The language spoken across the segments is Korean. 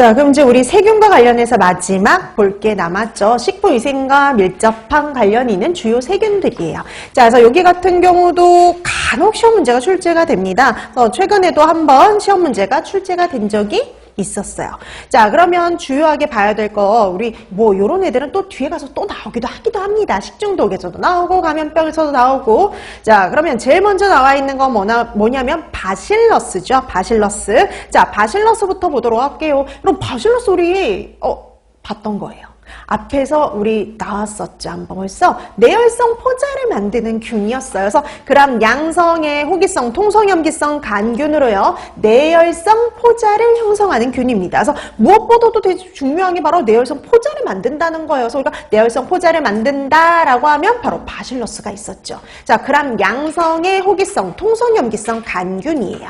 자, 그럼 이제 우리 세균과 관련해서 마지막 볼 게 남았죠. 식품위생과 밀접한 관련이 있는 주요 세균들이에요. 자, 그래서 여기 같은 경우도 간혹 시험 문제가 출제가 됩니다. 그래서 최근에도 한번 시험 문제가 출제가 된 적이 있었어요. 자, 그러면 주요하게 봐야 될 거 우리 뭐 요런 애들은 또 뒤에 가서 또 나오기도 하기도 합니다. 식중독에서도 나오고 감염병에서도 나오고. 자, 그러면 제일 먼저 나와 있는 건 뭐나, 뭐냐면 바실러스죠. 바실러스. 자, 바실러스부터 보도록 할게요. 그럼 바실러스 우리 어 봤던 거예요. 앞에서 우리 나왔었죠. 한번 벌써 내열성 포자를 만드는 균이었어요. 그래서 그럼 양성의 호기성, 통성염기성 간균으로요. 내열성 포자를 형성하는 균입니다. 그래서 무엇보다도 되게 중요한 게 바로 내열성 포자를 만든다는 거예요. 그래서 우리가 내열성 포자를 만든다라고 하면 바로 바실러스가 있었죠. 자, 그럼 양성의 호기성, 통성염기성 간균이에요.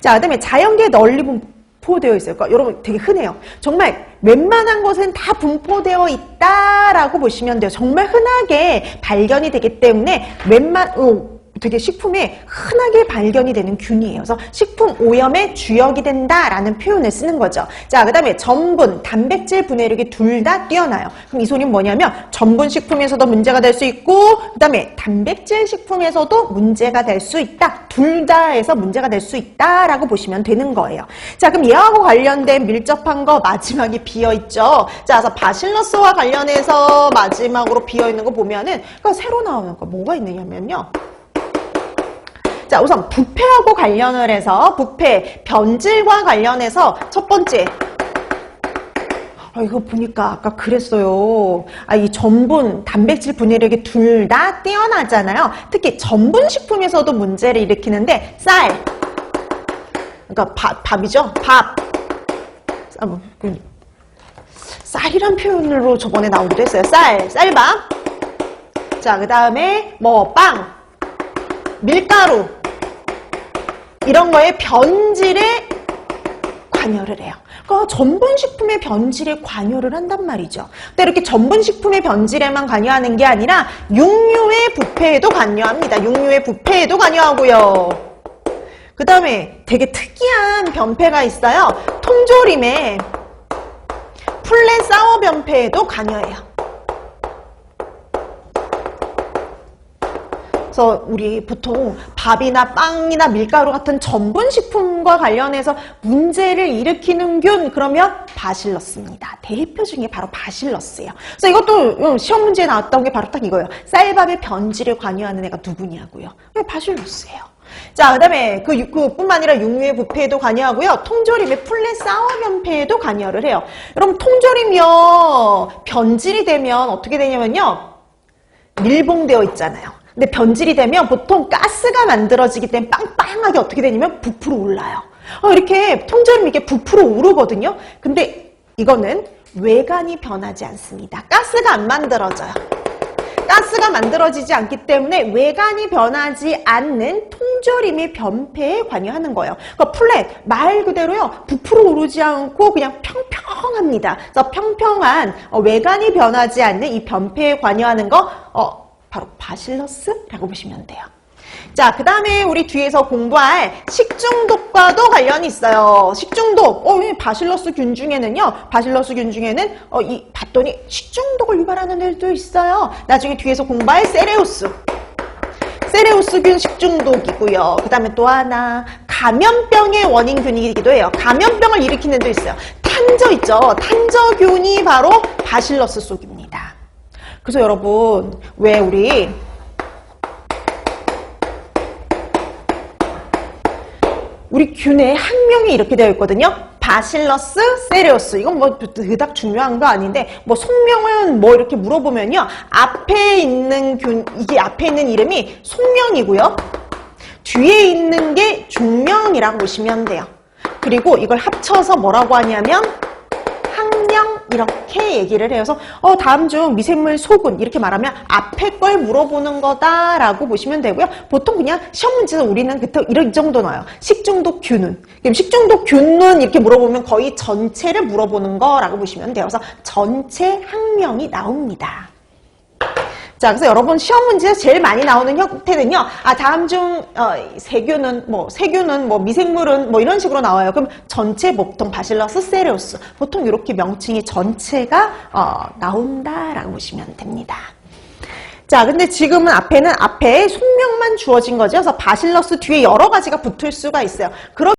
자, 그다음에 자연계에 널리 분포되어 있어요. 그러니까 여러분 되게 흔해요. 정말 웬만한 곳은 다 분포되어 있다라고 보시면 돼요. 정말 흔하게 발견이 되기 때문에 웬만 어, 되게 식품에 흔하게 발견이 되는 균이에요. 그래서 식품 오염의 주역이 된다라는 표현을 쓰는 거죠. 자, 그 다음에 전분, 단백질 분해력이 둘 다 뛰어나요. 그럼 이 소리는 뭐냐면 전분 식품에서도 문제가 될 수 있고 그 다음에 단백질 식품에서도 문제가 될 수 있다. 둘 다에서 문제가 될 수 있다라고 보시면 되는 거예요. 자, 그럼 얘하고 관련된 밀접한 거 마지막에 비어 있죠. 자, 그래서 바실러스와 관련해서 마지막으로 비어 있는 거 보면은 그 새로 나오는 거 뭐가 있느냐면요. 자, 우선 부패하고 관련을 해서 부패, 변질과 관련해서 첫 번째 아, 이거 보니까 아까 그랬어요. 아, 이 전분, 단백질 분해력이 둘 다 뛰어나잖아요. 특히 전분 식품에서도 문제를 일으키는데 쌀, 그러니까 밥, 밥이죠. 밥. 아, 뭐, 그, 쌀이란 표현으로 저번에 나오기도 했어요. 쌀, 쌀밥. 자, 그 다음에 뭐 빵, 밀가루 이런 거에 변질에 관여를 해요. 그러니까 전분식품의 변질에 관여를 한단 말이죠. 근데 이렇게 전분식품의 변질에만 관여하는 게 아니라 육류의 부패에도 관여합니다. 육류의 부패에도 관여하고요. 그 다음에 되게 특이한 변폐가 있어요. 통조림의 풀레 사워 변폐에도 관여해요. 그래서 우리 보통 밥이나 빵이나 밀가루 같은 전분 식품과 관련해서 문제를 일으키는 균 그러면 바실러스입니다. 대표 중에 바로 바실러스예요. 그래서 이것도 시험 문제에 나왔던 게 바로 딱 이거예요. 쌀밥의 변질에 관여하는 애가 누구냐고요. 왜 바실러스예요. 자, 그 다음에 그, 육- 그뿐만 아니라 육류의 부패에도 관여하고요. 통조림의 풀레 사워 변폐에도 관여를 해요. 여러분, 통조림이요. 변질이 되면 어떻게 되냐면요. 밀봉되어 있잖아요. 근데 변질이 되면 보통 가스가 만들어지기 때문에 빵빵하게 어떻게 되냐면 부풀어 올라요. 어, 이렇게 통조림이 이렇게 부풀어 오르거든요. 근데 이거는 외관이 변하지 않습니다. 가스가 안 만들어져요. 가스가 만들어지지 않기 때문에 외관이 변하지 않는 통조림의 변폐에 관여하는 거예요. 그러니까 플랫 말 그대로요 부풀어 오르지 않고 그냥 평평합니다. 그래서 평평한 어, 외관이 변하지 않는 이 변폐에 관여하는 거 어, 바로 바실러스라고 보시면 돼요. 자, 그 다음에 우리 뒤에서 공부할 식중독과도 관련이 있어요. 식중독. 어, 이 바실러스 균 중에는요, 바실러스 균 중에는, 어, 이, 봤더니 식중독을 유발하는 애들도 있어요. 나중에 뒤에서 공부할 세레우스. 세레우스균 식중독이고요. 그 다음에 또 하나, 감염병의 원인균이기도 해요. 감염병을 일으키는 데 있어요. 탄저 있죠? 탄저균이 바로 바실러스 속입니다. 그래서 여러분, 왜 우리 우리 균의 학명이 이렇게 되어 있거든요. 바실러스 세레우스. 이건 뭐 그닥 중요한 거 아닌데 뭐 속명은 뭐 이렇게 물어보면요. 앞에 있는 균 이게 앞에 있는 이름이 속명이고요. 뒤에 있는 게 중명이라고 보시면 돼요. 그리고 이걸 합쳐서 뭐라고 하냐면 이렇게 얘기를. 그래서 어, 다음 중 미생물 소군 이렇게 말하면 앞에 걸 물어보는 거다라고 보시면 되고요. 보통 그냥 시험 문제에서 우리는 그때 이런 이 정도 나와요. 식중독 균은. 그럼 식중독 균은 이렇게 물어보면 거의 전체를 물어보는 거라고 보시면 돼요. 그래서 전체 항명이 나옵니다. 자, 그래서 여러분 시험 문제에서 제일 많이 나오는 형태는요. 아, 다음 중 어, 세균은 뭐 세균은 뭐 미생물은 뭐 이런 식으로 나와요. 그럼 전체 보통 바실러스 세레우스 보통 이렇게 명칭이 전체가 어, 나온다라고 보시면 됩니다. 자, 근데 지금은 앞에는 앞에 속명만 주어진 거죠. 그래서 바실러스 뒤에 여러 가지가 붙을 수가 있어요. 그런